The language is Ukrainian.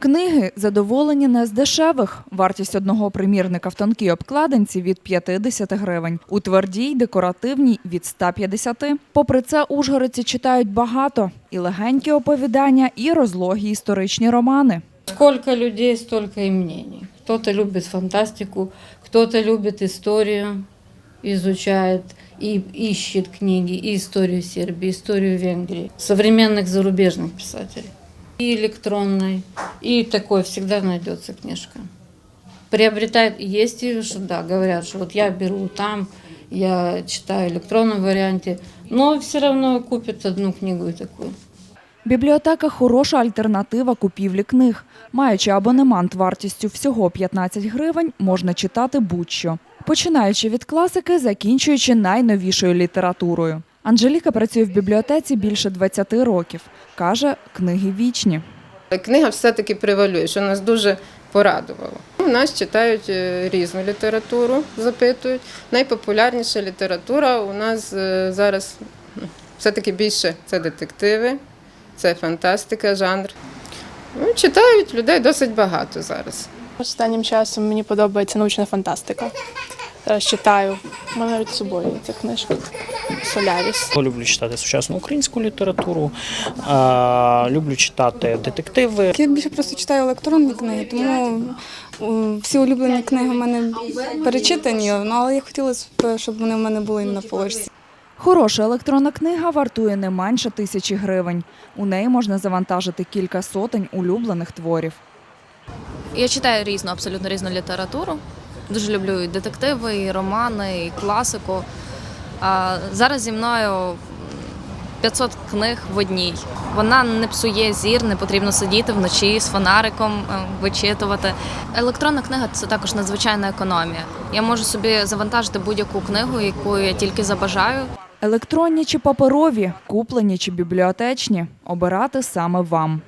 Книги задоволені не з дешевих. Вартість одного примірника в тонкій обкладинці від 50 гривень, у твердій декоративній від 150. Попри це, ужгородці читають багато і легенькі оповідання, і розлогі історичні романи. Сколько людей, столько и мнений. Кто-то любит фантастику, кто-то любит историю, изучает и ищет книги, и историю Сербии, историю Венгрии, современных зарубежных писателей. И электронной, и такой всегда найдется книжка. Приобретает, есть что, да, говорят, что вот я беру там, я читаю в электронном варианте, но все равно купит одну книгу и такую. Бібліотека хороша альтернатива купівлі книг. Маючи абонемент вартістю всього 15 гривень, можна читати будь-що. Починаючи від класики, закінчуючи найновішою літературою. Анжеліка працює в бібліотеці більше 20 років. Каже, книги вічні. Книга все-таки превалює, що нас дуже порадувало. У нас читають е, різну літературу, запитують. Найпопулярніша література у нас е, зараз ну, все-таки більше це детективи, це фантастика, жанр. Ну, читають людей досить багато зараз. Останнім часом мені подобається научна фантастика. Зараз читаю. У мене навіть з собою є ця книжка Соляріс. Люблю читати сучасну українську літературу, е, люблю читати детективи. Я більше просто читаю електронні книги, тому всі улюблені книги в мене перечитані, ну, але я хотілося б, щоб вони в мене були на полочці. Хороша електронна книга вартує не менше тисячі гривень. У неї можна завантажити кілька сотень улюблених творів. Я читаю різну, абсолютно різну літературу. Дуже люблю і детективи, і романи, і класику. А зараз зі мною 500 книг в одній. Вона не псує зір, не потрібно сидіти вночі з фонариком, е, вичитувати. Електронна книга це також надзвичайна економія. Я можу собі завантажити будь-яку книгу, яку я тільки забажаю. Електронні чи паперові, куплені чи бібліотечні обирати саме вам.